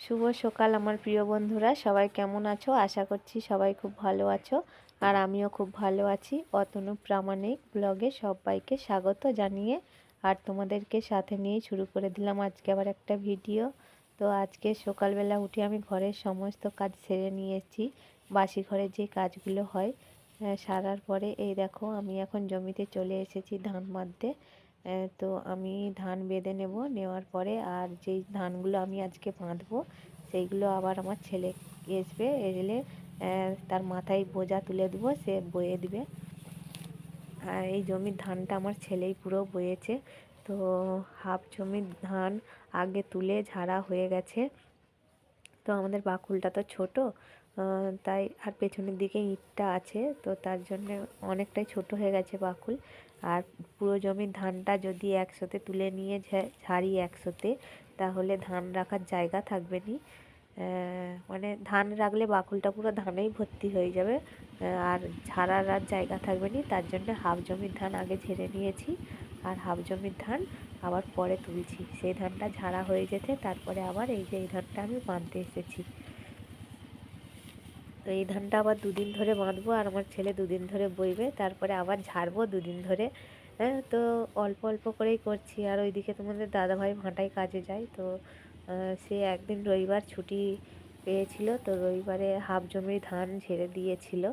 শুভ সকাল আমার প্রিয় বন্ধুরা। সবাই কেমন আছো? আশা করছি সবাই খুব ভালো আছো। আর আমিও খুব ভালো আছি। অতনু প্রামাণিক ব্লগে সবাইকে স্বাগত জানিয়ে আর তোমাদেরকে সাথে নিয়ে শুরু করে দিলাম আজকে আবার একটা ভিডিও। তো আজকে সকালবেলা উঠে আমি ঘরের সমস্ত কাজ সেরে নিয়েছি। বাসি ঘরের যে কাজগুলো হয় সারার পরে এই দেখো আমি এখন জমিতে চলে এসেছি ধান মারতে। তো আমি ধান বেঁধে নেব, নেওয়ার পরে আর যেই ধানগুলো আমি আজকে বাঁধবো, সেইগুলো আবার আমার ছেলে এসবে, এলে তার মাথায় বোঝা তুলে দেবো, সে বয়ে দিবে। আর এই জমির ধানটা আমার ছেলেই পুরো বয়েছে। তো হাফ জমির ধান আগে তুলে ঝাড়া হয়ে গেছে। তো আমাদের বাকুলটা তো ছোট তাই আর পেছনের দিকে ইটটা আছে, তো তার জন্য অনেকটাই ছোট হয়ে গেছে বাকুল। আর পুরো জমির ধানটা যদি একসাথে তুলে নিয়ে ঝাড়ি একসাথে, তাহলে ধান রাখার জায়গা থাকবে নি। মানে ধান রাখলে বাকুলটা পুরো ধানেই ভর্তি হয়ে যাবে আর ঝাড়ার আর জায়গা থাকবে নি, তার জন্য হাফ জমির ধান আগে ঝেড়ে নিয়েছি। আর হাফ জমির ধান আবার পরে তুলছি। সেই ধানটা ঝাড়া হয়ে যেতে তারপরে আবার এই যে এই ধানটা আমি বাঁধতে এসেছি। তো এই ধানটা আবার দুদিন ধরে বাঁধবো আর আমার ছেলে দুদিন ধরে বইবে, তারপরে আবার ঝাড়বো দুদিন ধরে। হ্যাঁ তো অল্প অল্প করেই করছি। আর ওইদিকে তোমাদের দাদাভাই ভাঁটায় কাজে যায়, তো সে একদিন রবিবার ছুটি পেয়েছিল, তো রবিবারে হাফ জমির ধান ঝেড়ে দিয়েছিল।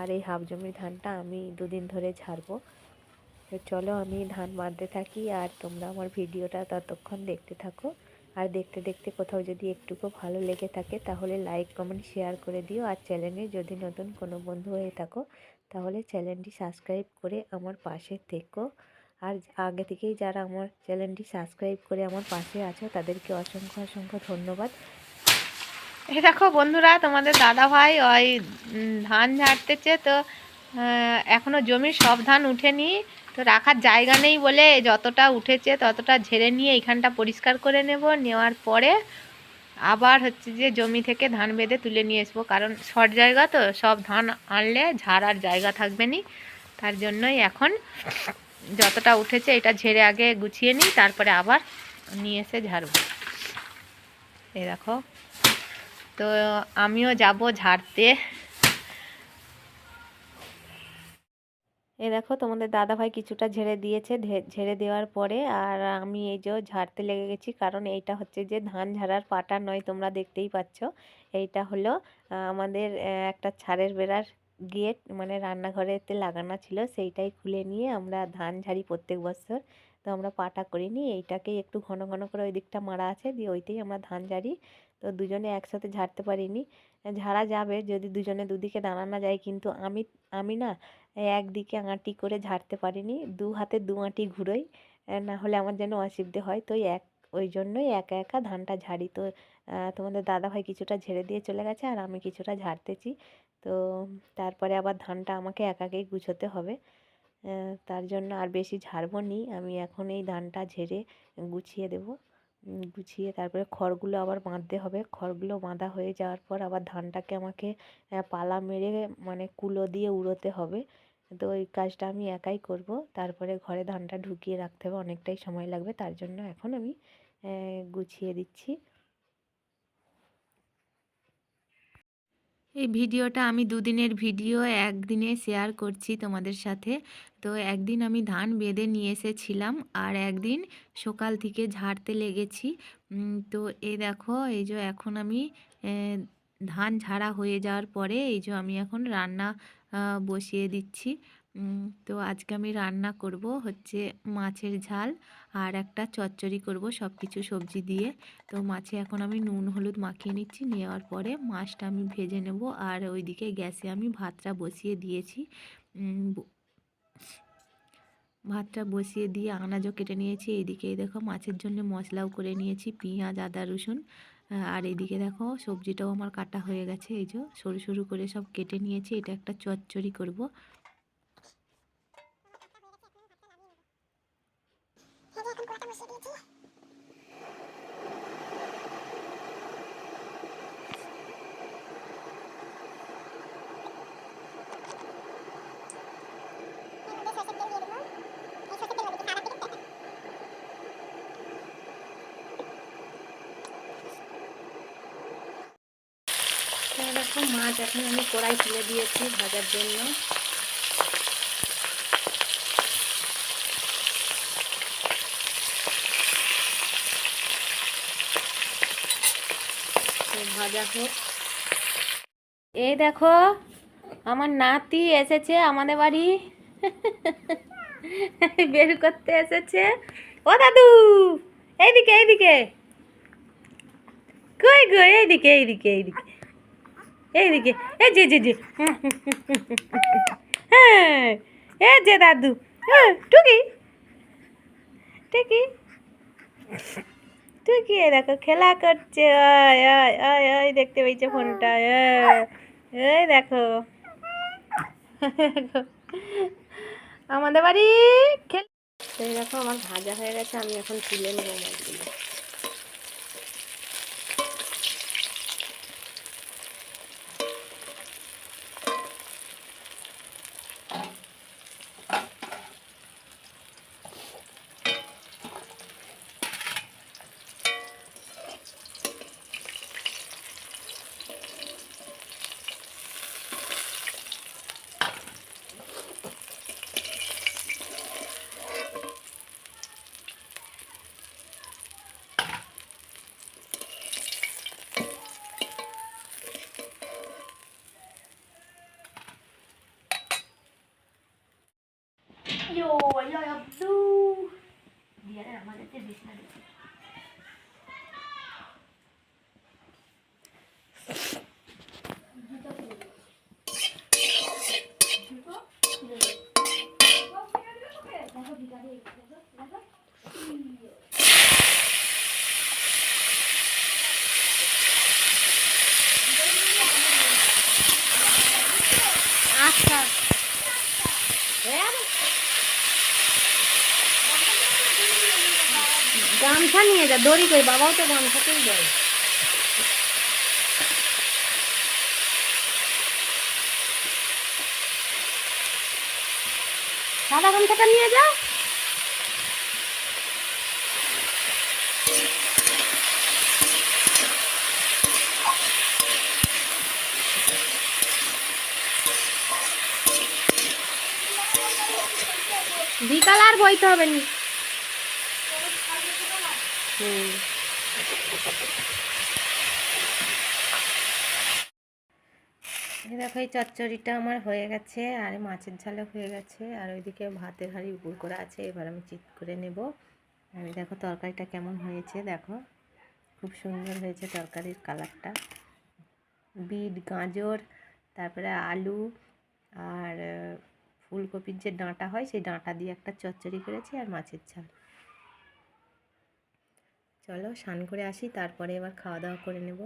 আর এই হাফ জমির ধানটা আমি দুদিন ধরে ঝাড়বো। তো চলো আমি ধান বাঁধতে থাকি আর তোমরা আমার ভিডিওটা ততক্ষণ দেখতে থাকো। আর দেখতে দেখতে কোথাও যদি একটুকু ভালো লেগে থাকে তাহলে লাইক কমেন্ট শেয়ার করে দিও। আর চ্যানেলে যদি নতুন কোনো বন্ধু হয়ে থাকো তাহলে চ্যানেলটি সাবস্ক্রাইব করে আমার পাশে থেকো। আর আগে থেকেই যারা আমার চ্যানেলটি সাবস্ক্রাইব করে আমার পাশে আছো তাদেরকে অসংখ্য অসংখ্য ধন্যবাদ। এই দেখো বন্ধুরা তোমাদের দাদা ভাই ওই ধান ঝাড়তেছে তো আহ, এখনও জমির সব ধান উঠেনি। তো রাখার জায়গা নেই বলে যতটা উঠেছে ততটা ঝেড়ে নিয়ে এইখানটা পরিষ্কার করে নেব। নেওয়ার পরে আবার হচ্ছে যে জমি থেকে ধান বেঁধে তুলে নিয়ে আসব। কারণ শর্ট জায়গা তো, সব ধান আনলে ঝাড়ার জায়গা থাকবে নি। তার জন্যই এখন যতটা উঠেছে এটা ঝেড়ে আগে গুছিয়ে নিই, তারপরে আবার নিয়ে এসে ঝাড়বো এই দেখো। তো আমিও যাব ঝাড়তে। এই দেখো তোমাদের দাদা ভাই কিছুটা ঝেড়ে দিয়েছে ঝেড়ে দেওয়ার পরে আর আমি এই যে ঝাড়তে লেগে গেছি, কারণ এইটা হচ্ছে যে ধান ঝাড়ার পাটা নয়, তোমরা দেখতেই পাচ্ছ। এইটা হলো আমাদের একটা ছাড়ের বেড়ার গেট মানে রান্নাঘরেতে লাগানো ছিল, সেইটাই খুলে নিয়ে আমরা ধান ঝাড়ি প্রত্যেক বছর। তো আমরা পাটা করিনি এইটাকেই একটু ঘন ঘন করে ওই দিকটা মারা আছে, দিয়ে ওইটাই আমরা ধান ঝাড়ি। তো দুজনে একসাথে ঝাড়তে পারিনি। ঝাড়া যাবে যদি দুজনে দুদিকে দাঁড়ানো যায়। কিন্তু আমি আমি না একদিকে আঁটি করে ঝাড়তে পারিনি, দু হাতে দু আঁটি ঘুরোই না হলে আমার যেন অসুবিধে হয়। তো এক, ওই জন্যই একা একা ধানটা ঝাড়ি। তো তোমাদের দাদা ভাই কিছুটা ঝেড়ে দিয়ে চলে গেছে আর আমি কিছুটা ঝাড়তেছি। তো তারপরে আবার ধানটা আমাকে একাকেই গুছোতে হবে। তার জন্য আর বেশি ঝাড়বো নি। আমি এখন এই ধানটা ঝেড়ে গুছিয়ে দেবো। গুছিয়ে তারপরে খড়গুলো আবার বাঁধতে হবে। খড়গুলো বাঁধা হয়ে যাওয়ার পর আবার ধানটাকে আমাকে পালা মেরে মানে কুলো দিয়ে উড়োতে হবে। তো ওই কাজটা আমি একাই করব। তারপরে ঘরে ধানটা ঢুকিয়ে রাখতে হবে। অনেকটাই সময় লাগবে। তার জন্য এখন আমি গুছিয়ে দিচ্ছি। এই ভিডিওটা আমি দুদিনের ভিডিও, একদিনে শেয়ার করছি তোমাদের সাথে। তো একদিন আমি ধান বেঁধে নিয়ে এসেছিলাম আর একদিন সকাল থেকে ঝাড়তে লেগেছি। তো এ দেখো, এই যে এখন আমি ধান ঝাড়া হয়ে যাওয়ার পরে এই যে আমি এখন রান্না বসিয়ে দিচ্ছি। তো আজকে আমি রান্না করব হচ্ছে মাছের ঝাল আর একটা চচ্চড়ি করব সব কিছু সবজি দিয়ে। তো মাছে এখন আমি নুন, হলুদ মাখিয়ে নিচ্ছি, নেওয়ার পরে মাছটা আমি ভেজে নেব আর ওইদিকে গ্যাসে আমি ভাতটা বসিয়ে দিয়েছি। ভাতটা বসিয়ে দিয়ে আনাজও কেটে নিয়েছি। এইদিকে দেখো মাছের জন্য মশলাও করে নিয়েছি, পেঁয়াজ, আদা, রসুন, আর এইদিকে দেখো সবজিটাও আমার কাটা হয়ে গেছে। এই যে সরু সরু করে সব কেটে নিয়েছি, এটা একটা চচ্চড়ি করব। মাছ এখন আমি কড়াই তুলে দিয়েছি ভাজার জন্য। ভাজা হোক। এই দেখো, আমার নাতি এসেছে আমাদের বাড়ি। বের করতে এসেছে। ও দাদু, এইদিকে এইদিকে। কই গো, এইদিকে এইদিকে এইদিকে। এইদিকে, এই যে যে যে। হ্যাঁ এই যে দাদু। হ্যাঁ টুকি। টুকি। টুকি কি দেখো, খেলা করছে ওই ওই ওই ওই দেখতে পেয়েছে ফোনটা এই দেখো। আমাদের বাড়ি খেল এই দেখো, আমার ভাজা হয়ে গেছে, আমি এখন তুলে নেব। Ayo, ayo, ayo, ayo. Dia nak makan tu bisnes. গামছা নিয়ে যা, দড়ি কই? বাবাও তো গামছাতেই দেয়? সাদা গামছাটা নিয়ে যা। বিকাল আর বইতে হবে না। দেখো, এই চচ্চড়িটা আমার হয়ে গেছে, আর মাছের ঝালও হয়ে গেছে, আর ওইদিকে ভাতের হাঁড়ি উপর করা আছে, এবার আমি চিট করে নেব। আমি দেখো, তরকারিটা কেমন হয়েছে দেখো, খুব সুন্দর হয়েছে তরকারির কালারটা। বিট, গাজর, তারপরে আলু, আর ফুলকপির যে ডাঁটা হয়, সেই ডাঁটা দিয়ে একটা চচ্চড়ি করেছি, আর মাছের ঝাল। চলো স্নান করে আসি তারপরে এবার খাওয়া দাওয়া করে নেব।